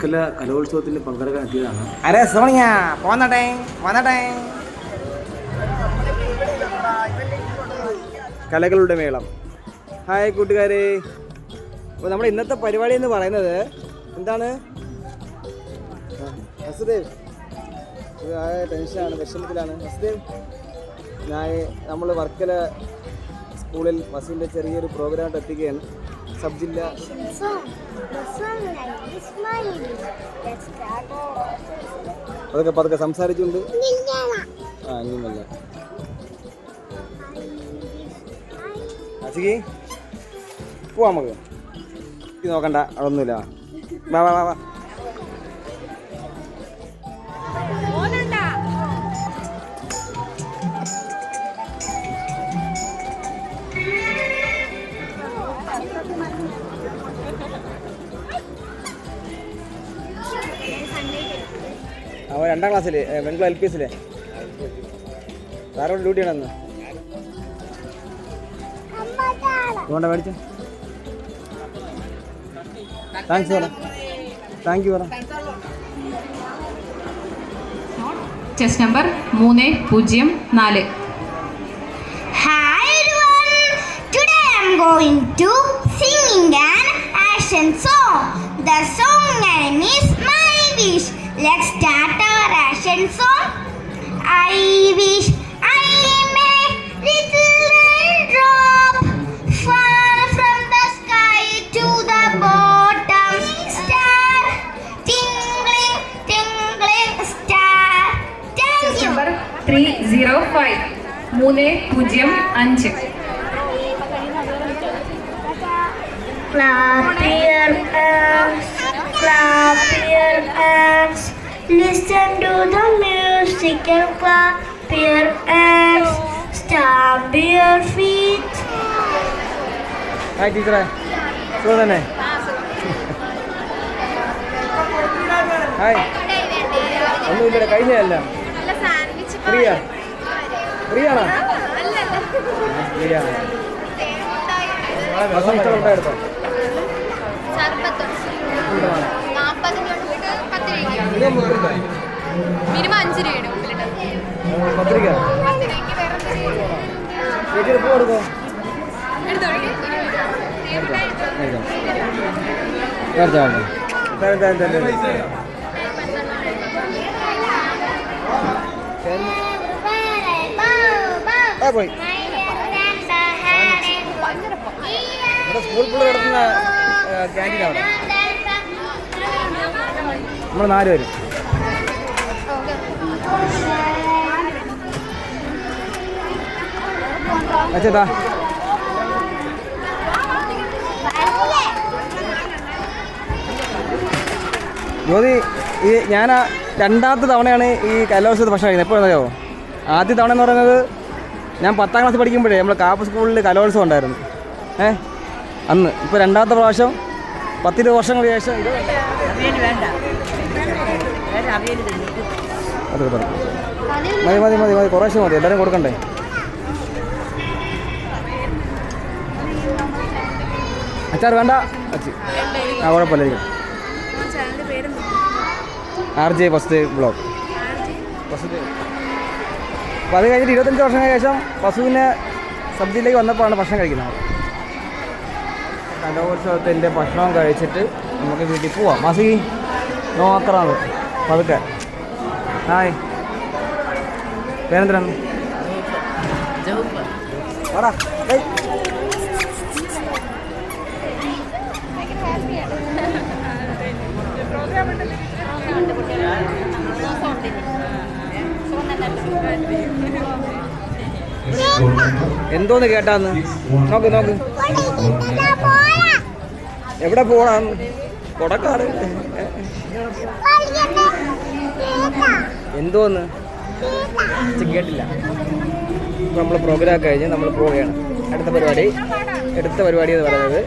വർക്കല കലോത്സവത്തിന് പങ്കെടുക്കാൻ എത്തിയതാണ്. അരേ സോണിയ പോന്നട്ടെ വന്നട്ടെ. കലകളുടെ മേളം. ഹായ് കൂട്ടുകാരെ. അപ്പോൾ നമ്മുടെ ഇന്നത്തെ പരിപാടി എന്ന് പറയുന്നത് എന്താണ്? വസുദേവ്. ടെൻഷനാണ് വിഷമത്തിലാണ്. വസുദേവ് ഞാൻ നമ്മൾ വർക്കല സ്കൂളിൽ വസീന്റെ ചെറിയൊരു പ്രോഗ്രാമായിട്ട് എത്തിക്കുകയാണ്. സബ് ജില്ല. അതൊക്കെ പതുക്കെ സംസാരിച്ചുകൊണ്ട്. ആ ഇനിയുമല്ല അച്ചിക്ക് പോവാ നമുക്ക്. നോക്കണ്ട അതൊന്നുമില്ല. വാ വാ വാ വാ. അവൻ രണ്ടാം ക്ലാസ്സിൽ ബംഗളൂർ എൽ പി എസിലെ സാറോട് ഡ്യൂട്ടി ആണെന്ന് അതുകൊണ്ടാ മേടിച്ചു താങ്ക്സ് പറ താങ്ക് യു പറ ചെസ് നമ്പർ മൂന്ന് പൂജ്യം നാല് Hi everyone. Today I'm going to singing an action song. The song name is My Wish. Let's start our action song. I wish I may little drop fall from the sky to the bottom star. Tingling, tingling star. Thank you. Three zero five മൂന്ന് പൂജ്യം അഞ്ച് clap your hands. Listen to the music and clap your hands. Stamp your feet. Hi ടീച്ചറെ സുഖം തന്നെ hi ഒന്നുമില്ല കഴിഞ്ഞല്ല പ്രിയ പ്രിയാണോ പ്രിയാണ് ഭക്ഷണം ഉണ്ടായിരുന്നോ minimum അഞ്ച് രൂപയുടെ ഉള്ളിലിട്ട് പത്രിക? ചേച്ചിയുടെ പൂ എടുക്കോ പോയി. നമ്മുടെ സ്കൂൾ പിള്ളേർ നടത്തുന്ന ക്യാന്റീൻ അവിടെ. നമ്മൾ നാല് പേര്. അച്ഛാ ജ്യോതി ഈ ഞാൻ രണ്ടാമത്തെ തവണയാണ് ഈ കലോത്സവത്തിൽ ഭക്ഷണം കഴിക്കുന്നത്. എപ്പോഴാണ് അറിയാമോ ആദ്യ തവണ എന്ന് പറയുന്നത് ഞാൻ പത്താം ക്ലാസ് പഠിക്കുമ്പോഴേ നമ്മൾ കാപ്പ് സ്കൂളിൽ കലോത്സവം ഉണ്ടായിരുന്നു. ഏ? അന്ന്. ഇപ്പോൾ രണ്ടാമത്തെ പ്രാവശ്യം പത്തിരുപത് വർഷങ്ങൾക്ക് ശേഷം ഇത് മതി മതി മതി മതി. കുറേശ്ശെ മതി. എല്ലാവരും കൊടുക്കണ്ടേ? അച്ചാർ വേണ്ട? അച്ചി. ആ കുഴപ്പമില്ല ആർ ജെ ഫസ്റ്റ് ബ്ലോക്ക്. അപ്പം അത് കഴിഞ്ഞിട്ട് ഇരുപത്തഞ്ച് വർഷങ്ങൾക്ക് ശേഷം പശുവിനെ സബ്ജിയിലേക്ക് വന്നപ്പോഴാണ് ഭക്ഷണം കഴിക്കുന്നത്. കലോത്സവത്തിന്റെ ഭക്ഷണം കഴിച്ചിട്ട് നമുക്ക് വീട്ടിൽ പോവാം. മാസി നോക്കറാണ് പതുക്കെ. ഹായ്. വേനന്ദ്രൻ എന്തോന്ന് കേട്ടാന്ന്? നോക്ക് നോക്ക്. എവിടെ പോണം കൊടക്കാട്. എന്തോന്ന്? കേട്ടില്ല. നമ്മൾ പ്രോഗ്രാം കഴിഞ്ഞ് നമ്മൾ പോവുകയാണ്. അടുത്ത പരിപാടി അടുത്ത പരിപാടി എന്ന് പറയുന്നത്.